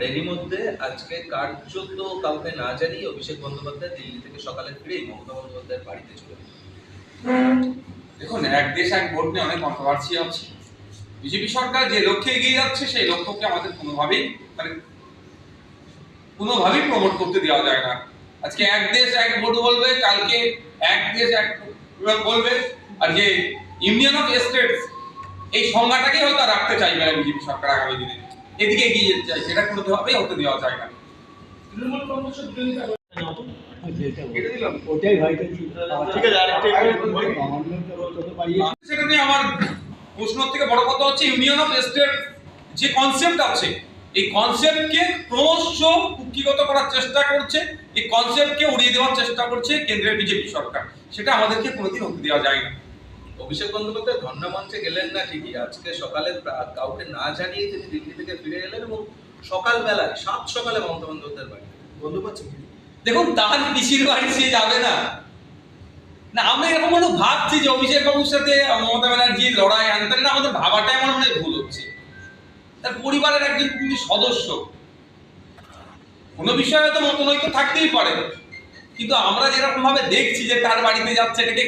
আর এরই মধ্যে আজকে কার্যত কাউকে না জানিয়ে অভিষেক বন্দ্যোপাধ্যায় দিল্লি থেকে সকালে ফিরেই মমতা বন্দ্যোপাধ্যায়ের বাড়িতে চলে দেখুন, এক দেশ, এক ভোট নিয়ে অনেক কন্ট্রোভার্সি আছে। বিজেপি সরকার যে লক্ষ্যে এগিয়ে যাচ্ছে, সেই লক্ষ্যকে আমাদের কোনোভাবেই মানে কোনোভাবেই প্রমোট করতে দেওয়া যায় না। আজকে এক দেশ, এক ভোট বলবে, কালকে এক দেশ, এক বলবে। আর যে ইউনিয়ন অফ স্টেটস এই সংজ্ঞাটাকেই হয়তো রাখতে চাইবে না বিজেপি সরকার আগামী দিনে। এদিকে এগিয়ে যেতে চাই সেটা দেওয়া যায় না। তৃণমূল বিরোধিতা করে ওটাই ভাইটাল ঠিক। আছে, আরেকটা একটু বলি। সেটা নিয়ে আমার প্রশ্ন থেকে বড় কথা হচ্ছে ইউনিয়ন অফ স্টেট যে কনসেপ্ট আছে এই কনসেপ্টকে ক্রমশ কুক্ষিগত করার চেষ্টা করছে এই কনসেপ্টকে উড়িয়ে দেওয়ার চেষ্টা করছে কেন্দ্রের বিজেপি সরকার। সেটা আমাদেরকে কোনোদিন হতে দেওয়া যায় না অভিষেক বন্দ্যোপাধ্যায় ধর্ণা মঞ্চে গেলেন না ঠিকই। আজকে সকালে কাউকে না জানিয়ে তিনি দিল্লি থেকে ফিরে এলেন এবং সকালবেলায় সাত সকালে মমতা বন্দ্যোপাধ্যায়ের বাড়ি। বন্দ্যোপাধ্যায় দেখুন তার পিসির বাড়ি সে যাবে না। না আমরা এরকম কোনো ভাবছি যে অভিষেক বাবুর সাথে মমতা ব্যানার্জির লড়াই আনতে না আমাদের ভাবাটাই আমার মনে ভুল হচ্ছে। তার পরিবারের একজন তিনি সদস্য। কোনো বিষয়ে হয়তো মতনৈক্য থাকতেই পারে। কিন্তু আমরা যেরকম ভাবে দেখছি যে তার বাড়িতে যাচ্ছে এটাকে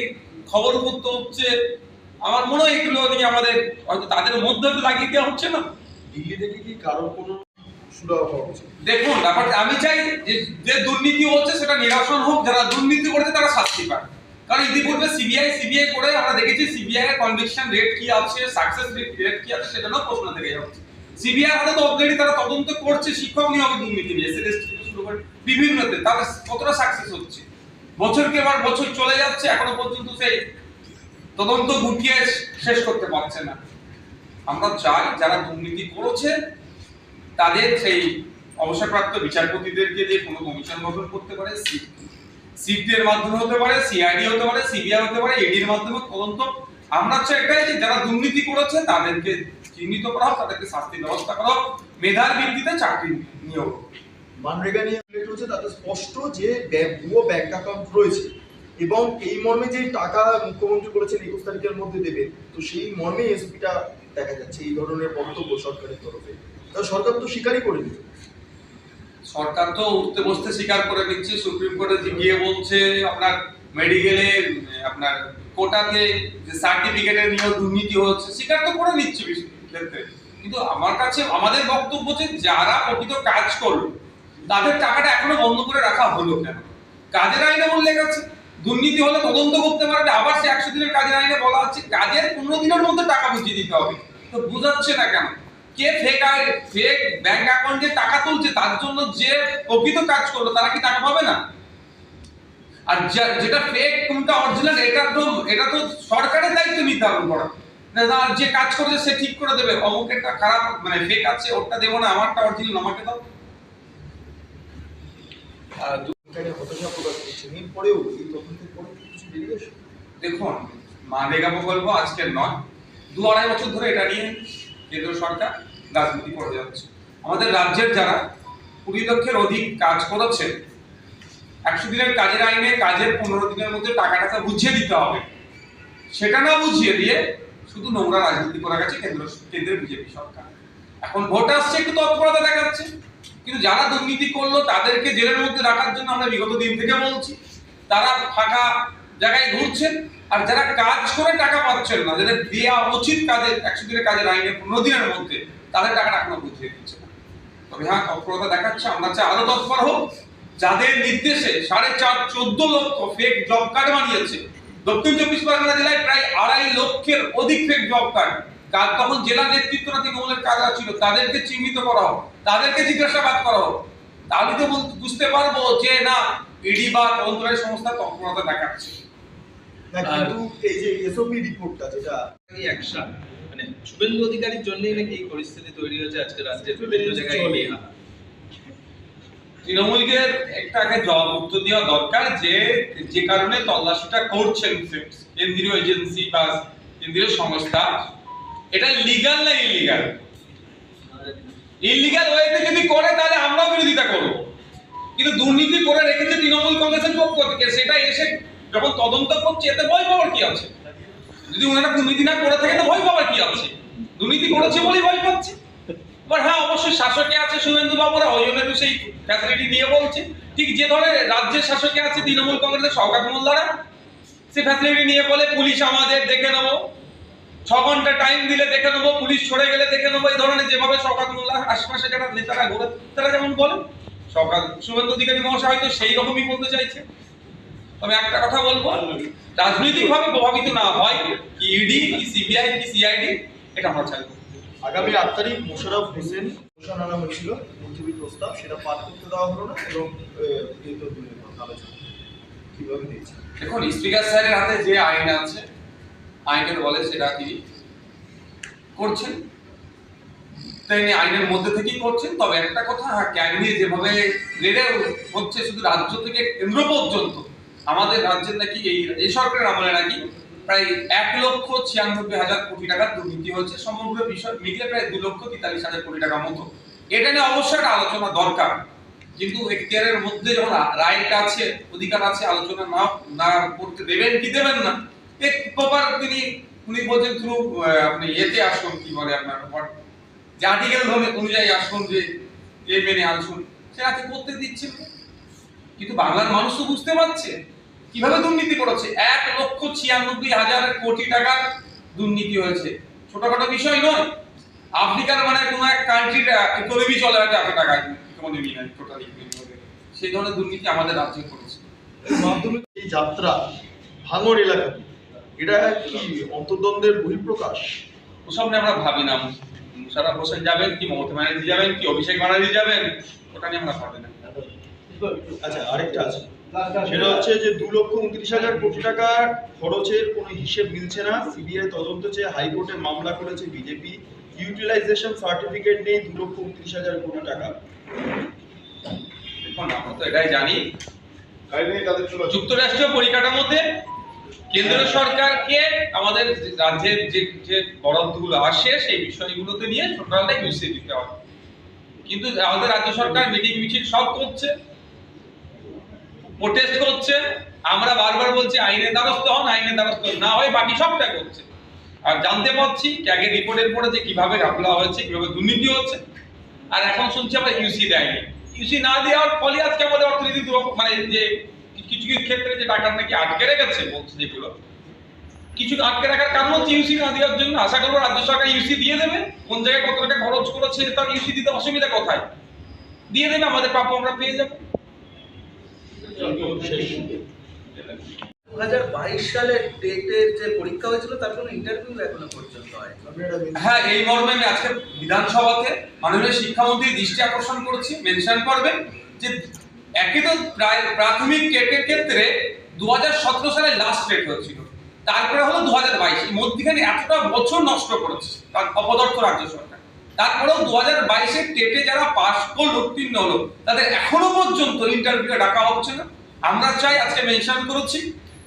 খবর করতে হচ্ছে আমার মনে হয় এগুলো নিয়ে আমাদের হয়তো তাদের মধ্যে লাগিয়ে দেওয়া হচ্ছে না। দিল্লি থেকে কি কারোর কোনো দেখুন ব্যাপারটা আমি চাই যে দুর্নীতি হচ্ছে সেটা নিরসন হোক যারা দুর্নীতি করেছে তারা শাস্তি পায় কারণ ইতিপূর্বে সিবিআই সিবিআই করে আমরা দেখেছি সিবিআই এর কনভিকশন রেট কি আছে সাকসেস রেট কি আছে সেটা প্রশ্ন থেকে যাচ্ছে। সিবিআই হাতে তো অলরেডি তারা তদন্ত করছে শিক্ষক নিয়োগে দুর্নীতি নিয়ে এসএলএসটি থেকে শুরু করে বিভিন্নতে তারা কতটা সাকসেস হচ্ছে? বছরকে এবার বছর চলে যাচ্ছে, এখনও পর্যন্ত সেই তদন্ত গুটিয়ে শেষ করতে পারছে না আমরা চাই যারা দুর্নীতি করেছে, তাদের সেই অবসরপ্রাপ্ত বিচারপতিদেরকে যে কোনো কমিশন গঠন করতে পারে সিটের মাধ্যমে হতে পারে, সিআইডি হতে পারে, সিবিআই হতে পারে এডির মাধ্যমে তদন্ত আমরা চাই এটাই যে যারা দুর্নীতি করেছে, তাদেরকে চিহ্নিত করা হোক, তাদেরকে শাস্তি ব্যবস্থা করা হোক, মেধার ভিত্তিতে চাকরি নিয়োগ। মানরেগা নিয়ে উল্লেখ হচ্ছে তাতে স্পষ্ট যে ভুয়ো ব্যাংক অ্যাকাউন্ট রয়েছে। এবং এই মর্মে যে টাকা মুখ্যমন্ত্রী বলেছেন একুশ তারিখের মধ্যে দেবে, তো সেই মর্মে এসপিটা দেখা যাচ্ছে এই ধরনের বক্তব্য সরকারের তরফে। তা সরকার তো স্বীকারই করে দিল সরকার তো উঠতে বসতে স্বীকার করে নিচ্ছে, সুপ্রিম কোর্টে গিয়ে বলছে, আপনার মেডিকেলে আপনার কোটাতে যে সার্টিফিকেটের নিয়ে দুর্নীতি হচ্ছে, স্বীকার তো করে নিচ্ছে ক্ষেত্রে। কিন্তু আমার কাছে, আমাদের বক্তব্য যে যারা প্রকৃত কাজ করল তাদের টাকাটা এখনও বন্ধ করে রাখা হলো কেন? কাজের আইনে উল্লেখ আছে দুর্নীতি হলে তদন্ত করতে পারবে, আবার সে একশো দিনের কাজের আইনে বলা হচ্ছে কাজের পনেরো দিনের মধ্যে টাকা বুঝিয়ে দিতে হবে। তো বুঝাচ্ছে না কেন? কে ফেক ফেক ব্যাংক অ্যাকাউন্টে টাকা তুলছে, তার জন্য যে প্রকৃত কাজ করল, তারা কি টাকা পাবে না? আর যেটা ফেক কোনটা অরিজিনাল এটা তো এটা তো সরকারের দায়িত্ব নির্ধারণ করা। যে কাজ করেছে সে ঠিক করে দেবে। অমুকেরটা খারাপ মানে ফেক আছে, ওরটা দেবো না, আমারটা অরিজিনাল আমাকে দাও। এখানে হতাশা এরপরেও এই তদন্তের পরে দেখুন মানরেগা প্রকল্প আজকের নয়, দু আড়াই বছর ধরে এটা নিয়ে কেন্দ্র সরকার রাজনীতি করে যাচ্ছে। আমাদের রাজ্যের যারা কুড়ি লক্ষের অধিক কাজ করেছে, একশো দিনের কাজের আইনে কাজের পনেরো দিনের মধ্যে টাকাটাকে বুঝিয়ে দিতে হবে। সেটা না বুঝিয়ে দিয়ে শুধু নোংরা রাজনীতি করা গেছে কেন্দ্র কেন্দ্রের বিজেপি সরকার। এখন ভোট আসছে, একটু তৎপরতা দেখাচ্ছে। কিন্তু যারা দুর্নীতি করল, তাদেরকে জেলের মধ্যে রাখার জন্য আমরা বিগত দিন থেকে বলছি। তারা ফাঁকা জায়গায় ঘুরছেন, আর যারা কাজ করে টাকা পাচ্ছেন না, যাদের দেওয়া উচিত কাজের, একশো দিনের কাজের আইনে পনেরো দিনের মধ্যে, তাদের টাকাটা এখনও বুঝিয়ে দিচ্ছে তবে হ্যাঁ তৎপরতা দেখাচ্ছে, আমরা চাই আরও তৎপর হোক। যাদের নির্দেশে সাড়ে চার, চোদ্দ লক্ষ ফেক জব কার্ড বানিয়েছে, দক্ষিণ চব্বিশ পরগনা জেলায় প্রায় আড়াই লক্ষের অধিক ফেক জব কার্ড কার তখন জেলা নেতৃত্বরা তৃণমূলের কাজরা ছিল তাদেরকে চিহ্নিত করা হোক তাদেরকে জিজ্ঞাসাবাদ করা হোক। তাহলে তো বুঝতে পারব যে না ইডি বা তদন্তকারী সংস্থা তৎপরতা দেখাচ্ছে। কিন্তু এই যে এসওপি রিপোর্টটা যেটা এই মানে শুভেন্দু অধিকারীর জন্যই নাকি এই পরিস্থিতি তৈরি হয়েছে আজকে রাজ্যের বিভিন্ন জায়গায় তৃণমূলকে একটা আগে জবাব উত্তর দেওয়া দরকার যে যে কারণে তল্লাশিটা করছেন কেন্দ্রীয় এজেন্সি বা কেন্দ্রীয় সংস্থা। এটা লিগাল না ইলিগাল ইলিগাল ওয়েতে যদি করে, তাহলে আমরাও বিরোধিতা করব। কিন্তু দুর্নীতি করে রেখেছে তৃণমূল কংগ্রেসের পক্ষ থেকে, সেটা এসে যখন তদন্ত করছে, এতে ভয় পাওয়ার কি আছে? যদি ওনারা দুর্নীতি না করে থাকে, তো ভয় পাওয়ার কি আছে? দুর্নীতি করেছে বলেই ভয় পাচ্ছে। হ্যাঁ অবশ্যই শাসকে আছে শুভেন্দু বাবুরা ওই জন্য সেই ফ্যাসিলিটি নিয়ে বলছে। ঠিক যে ধরনের রাজ্যের শাসকে আছে তৃণমূল কংগ্রেসের সরকার মোল্লারা সে ফ্যাসিলিটি নিয়ে বলে, পুলিশ আমাদের দেখে নেব। ছ ঘণ্টা টাইম দিলে দেখে নেব পুলিশ ছড়ে গেলে দেখে নেব এই ধরনের যেভাবে মোল্লা আশপাশে যারা নেতারা ঘোরে তারা যেমন বলে। সরকার শুভেন্দু অধিকারী মহাশয় হয়তো সেই রকমই বলতে চাইছে। তবে একটা কথা বলব রাজনৈতিকভাবে প্রভাবিত না হয় কি ইডি কি সিবিআই কি সিআইডি এটা আমরা চাইব। আগামী আট তারিখ মোশারফ হোসেন ঘোষণা আনা হয়েছিল মন্ত্রীর প্রস্তাব সেটা পাঠ করতে দেওয়া হলো না এবং আলোচনা। কীভাবে দিয়েছে? দেখুন স্পিকার স্যারের হাতে যে আইন আছে আইনের বলে সেটা তিনি করছেন। তিনি আইনের মধ্যে থেকেই করছেন। তবে একটা কথা হ্যাঁ ক্যাবিনেট যেভাবে বেড়ে হচ্ছে শুধু রাজ্য থেকে কেন্দ্র পর্যন্ত, আমাদের রাজ্যের নাকি এই এই সরকারের আমলে নাকি প্রায় এক লক্ষ ছিয়ানব্বই হাজার কোটি টাকার দুর্নীতি হয়েছে। সমগ্র বিষয় মিলিয়ে প্রায় দু লক্ষ তেতাল্লিশ হাজার কোটি টাকার মতো। এটা নিয়ে অবশ্যই একটা আলোচনা দরকার। কিন্তু এখতিয়ারের মধ্যে যখন রাইট আছে, অধিকার আছে, আলোচনা না না করতে দেবেন কি দেবেন না প্রপার তিনি, উনি বলছেন থ্রু আপনি এতে আসুন। কি বলে আপনার যে আর্টিকেল অনুযায়ী আসুন, যে এ মেনে আসুন সেটা কি করতে দিচ্ছেন কিন্তু বাংলার মানুষ তো বুঝতে পারছে। কীভাবে দুর্নীতি করেছে? এক লক্ষ ছিয়ানব্বই হাজার কোটি টাকার দুর্নীতি হয়েছে। ছোটখাটো বিষয় নয়। আফ্রিকার মানে কোনো এক কান্ট্রির ইকোনমি চলে আছে এত টাকা ইকোনমি নাই টোটাল সেই ধরনের দুর্নীতি আমাদের রাজ্যে করেছে। এই যাত্রা ভাঙড় এলাকাতে। এটা কি অন্তর্দ্বন্দ্বের বহিঃপ্রকাশ? ওসব নিয়ে আমরা ভাবি না। মুশারফ হোসেন যাবেন কি মমতা ব্যানার্জি যাবেন কি অভিষেক ব্যানার্জি যাবেন? ওটা নিয়ে আমরা ভাবি না। আচ্ছা আরেকটা আছে। সেটা হচ্ছে যে দু লক্ষ উনত্রিশ হাজার কোটি টাকা খরচের কোনো হিসেব মিলছে না। সিবিআই তদন্ত চেয়ে হাইকোর্টে মামলা করেছে বিজেপি। ইউটিলাইজেশন সার্টিফিকেট নেই দু লক্ষ উনত্রিশ হাজার কোটি টাকা। দেখুন আমরা তো এটাই জানি। যুক্তরাষ্ট্রীয় পরিকাঠামোতে কেন্দ্র সরকারকে আমাদের রাজ্যের যে যে বরাদ্দগুলো আসে, সেই বিষয়গুলোতে নিয়ে টোটালটাই মিশিয়ে দিতে হবে। কিন্তু আমাদের রাজ্য সরকার মিটিং মিছিল সব করছে প্রোটেস্ট করছে, আমরা বারবার বলছি আইনের দ্বারস্থ হন, আইনের দ্বারস্থ না হয় বাকি সবটা করছে। আর জানতে পারছি ক্যাগের রিপোর্টের পরে যে কীভাবে ঘাপলা হয়েছে, কীভাবে দুর্নীতি হচ্ছে, আর এখন শুনছি আমরা ইউসি দেয়নি। ইউসি না দেওয়ার ফলে আজকে আমাদের অর্থনীতি মানে যে কিছু কিছু ক্ষেত্রে যে টাকা নাকি আটকে রেখেছে বলছে যেগুলো কিছু আটকে রাখার কারণ হচ্ছে ইউসি না দেওয়ার জন্য। আশা করব রাজ্য সরকার ইউসি দিয়ে দেবে। কোন জায়গায় কত টাকা খরচ করেছে তার ইউসি দিতে অসুবিধা কোথায়? দিয়ে দেবে আমাদের প্রাপ্য আমরা পেয়ে যাব। দু হাজার বাইশ সালে টেটের যে পরীক্ষা হয়েছিল তার কোনো ইন্টারভিউ এখনও পর্যন্ত হয় হ্যাঁ এই মর্মে আমি আজকে বিধানসভাতে মাননীয় শিক্ষামন্ত্রীর দৃষ্টি আকর্ষণ করেছি। মেনশন করবেন যে একে তো প্রায় প্রাথমিক টেটের ক্ষেত্রে দুহাজার সতেরো সালে লাস্ট টেট হয়েছিল। তারপরে হলো দু হাজার বাইশ মধ্যখানে এতটা বছর নষ্ট করেছে তার অপদার্থ রাজ্য সরকার। তারপরেও দু হাজার বাইশের টেটে যারা পাশ করল, উত্তীর্ণ হলো, তাদের এখনও পর্যন্ত ইন্টারভিউ ডাকা হচ্ছে না। আমরা চাই আজকে মেনশন করেছি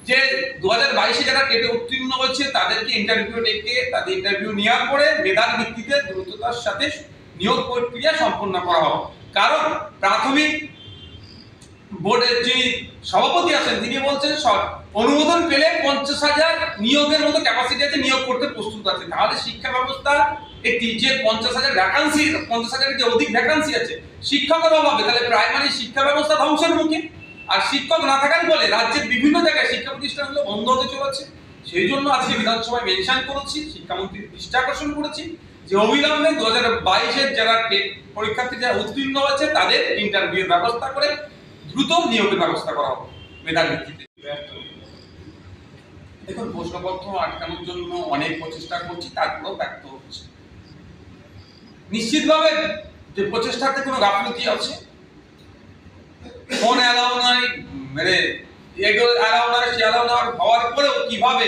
যে দু হাজার বাইশে যারা টেটে উত্তীর্ণ হয়েছে, তাদেরকে ইন্টারভিউ ডেকে, তাদের ইন্টারভিউ নেওয়ার পরে মেধার ভিত্তিতে দ্রুততার সাথে নিয়োগ প্রক্রিয়া সম্পন্ন করা হবে কারণ প্রাথমিক বোর্ডের যিনি সভাপতি আছেন, তিনি বলছেন অনুমোদন পেলে পঞ্চাশ হাজার নিয়োগের মতো ক্যাপাসিটি আছে, নিয়োগ করতে প্রস্তুত আছে। তাহলে শিক্ষা ব্যবস্থা একটি যে পঞ্চাশ হাজার ভ্যাকান্সি পঞ্চাশ হাজারের যে অধিক ভ্যাকান্সি আছে, শিক্ষকের অভাবে, তাহলে প্রাইমারি শিক্ষা ব্যবস্থা ধ্বংসের মুখে। আর শিক্ষক না থাকার ফলে রাজ্যের বিভিন্ন জায়গায় শিক্ষা প্রতিষ্ঠানগুলো বন্ধ হতে চলেছে। সেই জন্য আজকে বিধানসভায় মেনশন করেছি, শিক্ষামন্ত্রীর দৃষ্টি আকর্ষণ করেছি যে অবিলম্বে দু হাজার বাইশের যারা পরীক্ষার্থী যারা উত্তীর্ণ হয়েছে, তাদের ইন্টারভিউর ব্যবস্থা করে দ্রুত নিয়োগের ব্যবস্থা করা হবে মেধার ভিত্তিতে। দেখুন, প্রশ্নপত্র আটকানোর জন্য অনেক প্রচেষ্টা করছি, তারপরেও ব্যর্থ হচ্ছে। নিশ্চিতভাবে যে প্রচেষ্টাতে কোনো গাফলতি আছে ফোন অ্যালাউ নয় মানে এগুলো অ্যালাউ নয় সে অ্যালাউ নয় হওয়ার পরেও কীভাবে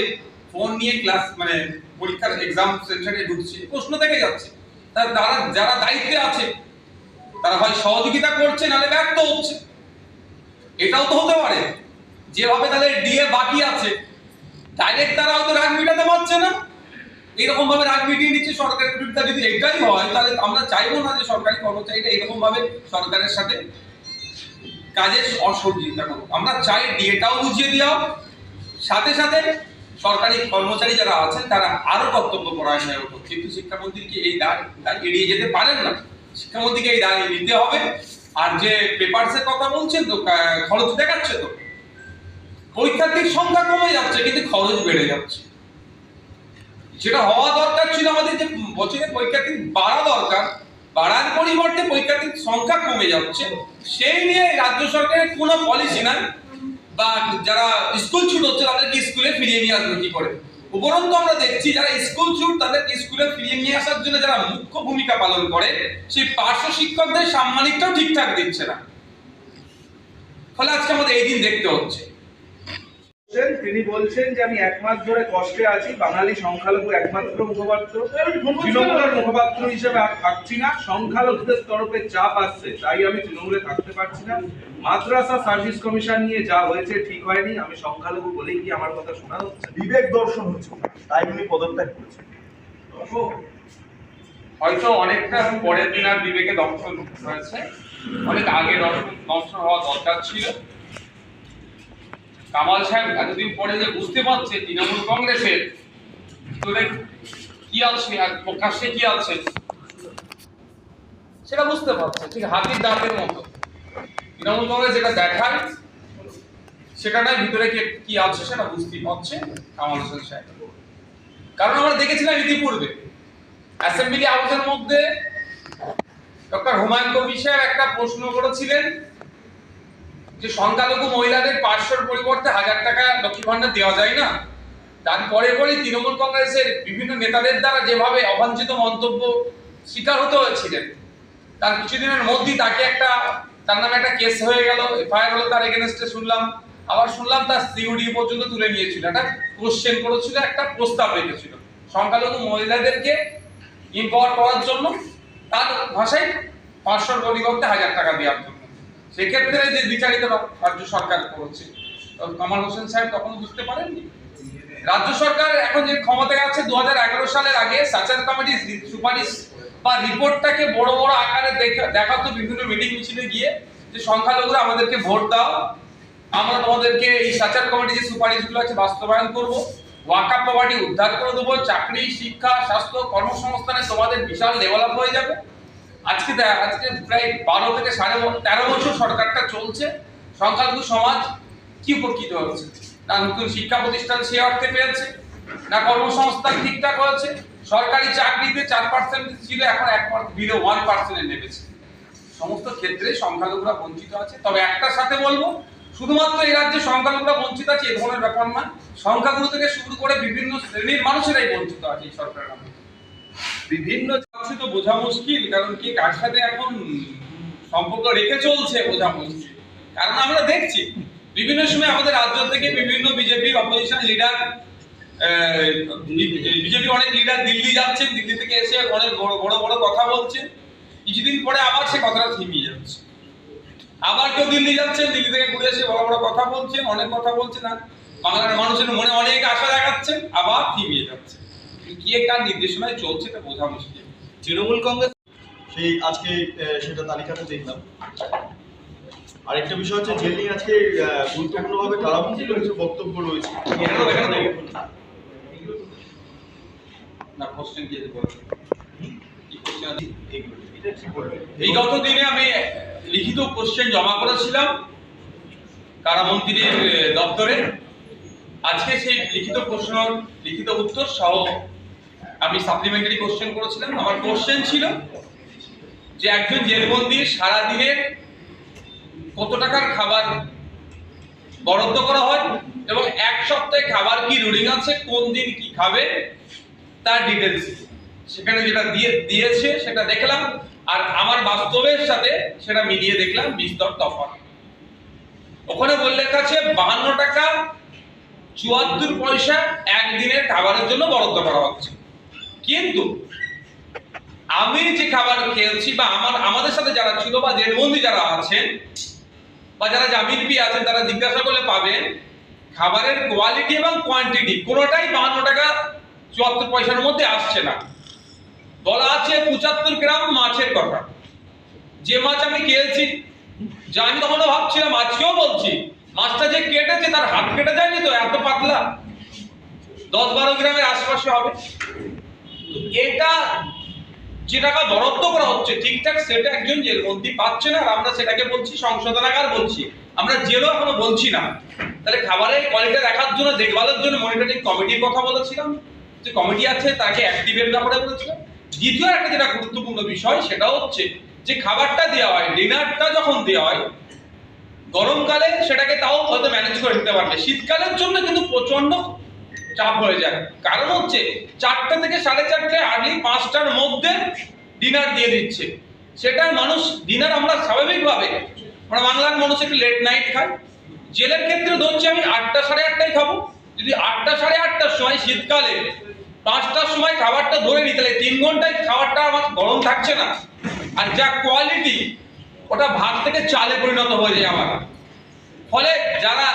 ফোন নিয়ে ক্লাস মানে পরীক্ষার এক্সাম সেন্টারে ঢুকছে প্রশ্ন থেকে যাচ্ছে। তারা যারা দায়িত্বে আছে, তারা হয় সহযোগিতা করছে, নাহলে ব্যর্থ হচ্ছে। এটাও তো হতে পারে। যেভাবে তাদের ডিএ বাকি আছে ডাইরেক্ট তারা হয়তো রাগ মিটাতে পারছে না। এরকম ভাবে রাগ মিটিয়ে নিচ্ছে সরকারের বিরুদ্ধে। যদি এটাই হয়, তাহলে আমরা চাইব না যে সরকারি কর্মচারীরা এরকম ভাবে সরকারের সাথে কাজের অসহযোগিতা করুক। আমরা চাই ডিএটাও বুঝিয়ে দেওয়া। সাথে সাথে সরকারি কর্মচারী যারা আছেন, তারা আরও কর্তব্য পরায়ণ হয়ে কিন্তু শিক্ষামন্ত্রী কি এই দায় এড়িয়ে যেতে পারেন না। শিক্ষামন্ত্রীকে এই দায় নিতে হবে। আর যে পেপারসের কথা বলছেন তো খরচ দেখাচ্ছে তো। পরীক্ষার্থীর সংখ্যা কমে যাচ্ছে, কিন্তু খরচ বেড়ে যাচ্ছে। যেটা হওয়া দরকার ছিল আমাদের যে বছরে পরীক্ষার্থী বাড়া দরকার, বাড়ার পরিবর্তে পরীক্ষার্থীর সংখ্যা কমে যাচ্ছে। সেই নিয়ে রাজ্য সরকারের কোনো পলিসি নাই। বা যারা স্কুল ছুট হচ্ছে, তাদেরকে স্কুলে ফিরিয়ে নিয়ে আসবে কি করে? উপরন্তু আমরা দেখছি যারা স্কুল ছুট তাদের স্কুলে ফিরিয়ে নিয়ে আসার জন্য যারা মুখ্য ভূমিকা পালন করে, সেই পার্শ্ব শিক্ষকদের সাম্মানিকটাও ঠিকঠাক দিচ্ছে না। ফলে আজকে আমাদের এই দিন দেখতে হচ্ছে। তিনি বলছেন যে আমি এক মাস ধরে কষ্টে আছি বাঙালি সংখ্যালঘু একমাত্র মুখপাত্র। তৃণমূলের মুখপাত্র হিসেবে আর থাকছি না সংখ্যালঘুদের তরফে চাপ আসছে তাই আমি তৃণমূলে থাকতে পারছি না। মাদ্রাসা সার্ভিস কমিশন নিয়ে যা হয়েছে ঠিক হয়নি আমি সংখ্যালঘু বলেই কি আমার কথা শোনা হচ্ছে? বিবেক দর্শন হচ্ছে তাই উনি পদত্যাগ করেছেন। হয়তো অনেকটা পরের দিন আর বিবেকে দংশন হয়েছে অনেক আগে দংশন হওয়া দরকার ছিল। কামাল সাহেব এতদিন পরে যে বুঝতে পারছে তৃণমূল কংগ্রেসের কি আছে আর প্রকাশ্যে কি আছে? সেটা বুঝতে পারছে, ঠিক হাতির দাঁতের মতো। তৃণমূল কংগ্রেস যেটা দেখায়, সেটা ভিতরে কি আছে সেটা বুঝতেই পারছে কামাল হোসেন সাহেব। কারণ আমরা দেখেছিলাম ইতিপূর্বে, অ্যাসেম্বলি হাউসের মধ্যে ডক্টর হুমায়ুন কবির সাহেব একটা প্রশ্ন করেছিলেন যে সংখ্যালঘু মহিলাদের পাঁচশোর পরিবর্তে হাজার টাকা লক্ষ্মী ভান্ডার দেওয়া যায় না। তারপরে পরে তৃণমূল কংগ্রেসের বিভিন্ন নেতাদের দ্বারা যেভাবে অবাঞ্ছিত মন্তব্য শিকার হতে হয়েছিলেন, তার কিছুদিনের মধ্যেই তাকে একটা, তার নামে একটা কেস হয়ে গেল, এফআইআর হলো তার এগেনস্টে শুনলাম। আবার শুনলাম তার সিউডি পর্যন্ত তুলে নিয়েছিল, একটা কোশ্চেন করেছিল, একটা প্রস্তাব রেখেছিল। সংখ্যালঘু মহিলাদেরকে ইম্পাওয়ার করার জন্য তার ভাষায় পাঁচশোর পরিবর্তে হাজার টাকা দেওয়ার জন্য। সেক্ষেত্রে যে বিচারিত রাজ্য সরকার করছে কামাল হোসেন সাহেব তখন বুঝতে পারেননি? রাজ্য সরকার এখন যে ক্ষমতায় আছে দু হাজার এগারো সালের আগে সাচার কমিটির সুপারিশ বা রিপোর্টটাকে বড় বড় আকারে দেখা- দেখাতো বিভিন্ন মিটিং মিছিলে গিয়ে যে সংখ্যালঘুরা আমাদেরকে ভোট দাও, আমরা তোমাদেরকে এই সাচার কমিটি যে সুপারিশগুলো আছে বাস্তবায়ন করব ওয়াকাপ প্রপার্টি উদ্ধার করে দেবো, চাকরি, শিক্ষা, স্বাস্থ্য, কর্মসংস্থানে তোমাদের বিশাল ডেভেলপ হয়ে যাবে। আজকে আজকে প্রায় বারো থেকে সাড়ে তেরো বছর সরকারটা চলছে, সংখ্যালঘু সমাজ কি উপকৃত হচ্ছে? না নতুন শিক্ষা প্রতিষ্ঠান সে অর্থে পেয়েছে, না কর্মসংস্থান ঠিকঠাক হয়েছে, সরকারি চাকরিতে চার পার্সেন্ট ছিল, এখন এক বিলো ওয়ান পার্সেন্টে নেমেছে। সমস্ত ক্ষেত্রে সংখ্যালঘুরা বঞ্চিত আছে, তবে একটার সাথে বলব, শুধুমাত্র এই রাজ্যে সংখ্যালঘুরা বঞ্চিত আছে, এ ধরনের ব্যাপার না সংখ্যাগুরু থেকে শুরু করে বিভিন্ন শ্রেণির মানুষেরাই বঞ্চিত আছে এই সরকারের বিভিন্ন আছে তো বোঝা মুশকিল, কারণ কি কার সাথে এখন সম্পর্ক রেখে চলছে বোঝা মুশকিল। কারণ আমরা দেখছি, বিভিন্ন সময় আমাদের রাজ্য থেকে বিভিন্ন বিজেপির অপোজিশন লিডার বিজেপি অনেক লিডার দিল্লি যাচ্ছেন, দিল্লি থেকে এসে অনেক বড় বড় বড় কথা বলছেন। কিছুদিন পরে আবার সে কথাটা থিমিয়ে যাচ্ছে। আবার কেউ দিল্লি যাচ্ছেন, দিল্লি থেকে ঘুরে এসে বড় বড় কথা বলছেন, অনেক কথা বলছেন, আর বাংলার মানুষের মনে অনেক আশা দেখাচ্ছেন, আবার থিমিয়ে যাচ্ছে। কে কার নির্দেশনায় চলছে এটা বোঝা মুশকিল। তৃণমূল কংগ্রেস সেই আজকে সেটা তালিকাটা দেখলাম। আরেকটা বিষয় হচ্ছে জেল আজকে গুরুত্বপূর্ণভাবে কারাবন্দির কিছু বক্তব্য রয়েছে। না কোশ্চেন দিয়ে দেবো। বিগত দিনে আমি লিখিত কোশ্চেন জমা করেছিলাম কারামন্ত্রীর দপ্তরে। আজকে সেই লিখিত প্রশ্ন লিখিত উত্তর সহ আমি সাপ্লিমেন্টারি কোশ্চেন করেছিলাম, আমার কোশ্চেন ছিল যে একজন জেলবন্দি সারা দিনের কত টাকার খাবার বরাদ্দ করা হয় এবং এক সপ্তাহে খাবার কি রুটিন আছে, কোন দিন কি খাবে, তার ডিটেলস সেখানে যেটা দিয়ে, দিয়েছে, সেটা দেখলাম আর আমার বাস্তবের সাথে সেটা মিলিয়ে দেখলাম বিস্তর তফাৎ। ওখানে বললে কাছে বাহান্ন টাকা চুয়াত্তর পয়সা একদিনের খাবারের জন্য বরাদ্দ করা হচ্ছে। কিন্তু আমি যে খাবার খেয়েছি বা আমার, আমাদের সাথে যারা ছিল বা জেলবন্দি যারা আছেন বা যারা জামিন পি আছেন, তারা জিজ্ঞাসা করলে পাবেন, খাবারের কোয়ালিটি এবং কোয়ান্টিটি কোনোটাই বাহান্ন টাকা চুয়াত্তর পয়সার মধ্যে আসছে না। বলা আছে পঁচাত্তর গ্রাম মাছের কথা। যে মাছ আমি খেয়েছি যা আমি তখনও ভাবছিলাম, আজকেও বলছি, মাছটা যে কেটেছে তার হাত কেটে যায়নি তো, এত পাতলা। দশ বারো গ্রামের আশপাশে হবে। এটা যে টাকা বরাদ্দ করা হচ্ছে, ঠিকঠাক সেটা একজন জেলবন্দি পাচ্ছে না, আর আমরা সেটাকে বলছি সংশোধনাগার বলছি। আমরা জেলও এখনও বলছি না। তাহলে খাবারের কোয়ালিটি দেখার জন্য, দেখভালের জন্য মনিটরিং কমিটির কথা বলেছিলাম। যে কমিটি আছে, তাকে অ্যাক্টিভের ব্যাপারে বলেছিলাম। দ্বিতীয় একটা যেটা গুরুত্বপূর্ণ বিষয়, সেটা হচ্ছে যে খাবারটা দেওয়া হয়, ডিনারটা যখন দেওয়া হয়, গরমকালে সেটাকে তাও হয়তো ম্যানেজ করে নিতে পারবে। শীতকালের জন্য কিন্তু প্রচণ্ড চাপ হয়ে যায়। কারণ হচ্ছে, চারটে থেকে সাড়ে চারটে আর্লি পাঁচটার মধ্যে ডিনার দিয়ে দিচ্ছে। সেটা মানুষ ডিনার আমরা স্বাভাবিকভাবে, আমরা বাংলার মানুষ একটু লেট নাইট খায় জেলের ক্ষেত্রে ধরছি আমি আটটা সাড়ে আটটায় খাব। যদি আটটা সাড়ে আটটার সময় শীতকালে পাঁচটার সময় খাবারটা ধরে নিই, তাহলে তিন ঘন্টায় খাবারটা আমার গরম থাকছে না। আর যা কোয়ালিটি ওটা ভাত থেকে চালে পরিণত হয়ে যায় আমার। ফলে যারা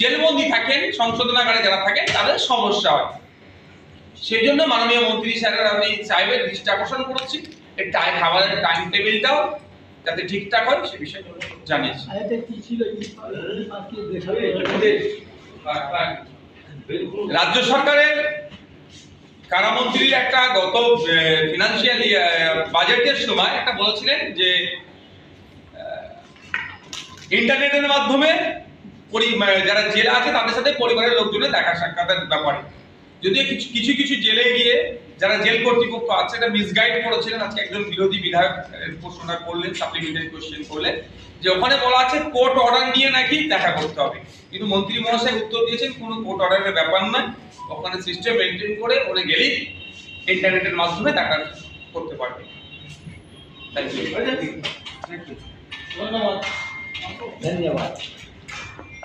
জেলবন্দি থাকেন সংশোধনাগারে যারা থাকেন তাদের সমস্যা হয়। সেই জন্য মাননীয় মন্ত্রী স্যারের আমি সাহেবের দৃষ্টি আকর্ষণ করেছি। এই টাইম খাবারের টাইম টেবিলটাও যাতে ঠিকঠাক হয় সে বিষয়ে জানিয়েছি। রাজ্য সরকারের কারামন্ত্রীর একটা গত ফিনান্সিয়াল বাজেটের সময় একটা বলেছিলেন যে ইন্টারনেটের মাধ্যমে যারা জেলে আছে তাদের সাথে পরিবারের লোকজনের দেখা সাক্ষাতের ব্যাপারে। যদিও কিছু কিছু কিছু জেলে গিয়ে যারা জেল কর্তৃপক্ষ আছে এটা মিসগাইড করেছিলেন। আজকে একজন বিরোধী বিধায়ক প্রশ্নটা করলেন সাপ্লিমেন্টারি কোশ্চেন করলেন যে ওখানে বলা আছে কোর্ট অর্ডার নিয়ে নাকি দেখা করতে হবে। কিন্তু মন্ত্রী মহাশয় উত্তর দিয়েছেন কোনো কোর্ট অর্ডারের ব্যাপার নয়। ওখানে সিস্টেম মেনটেন করে ওরে গেলেই ইন্টারনেটের মাধ্যমে দেখা করতে পারবে। থ্যাংক ইউ ধন্যবাদ। ধন্যবাদ।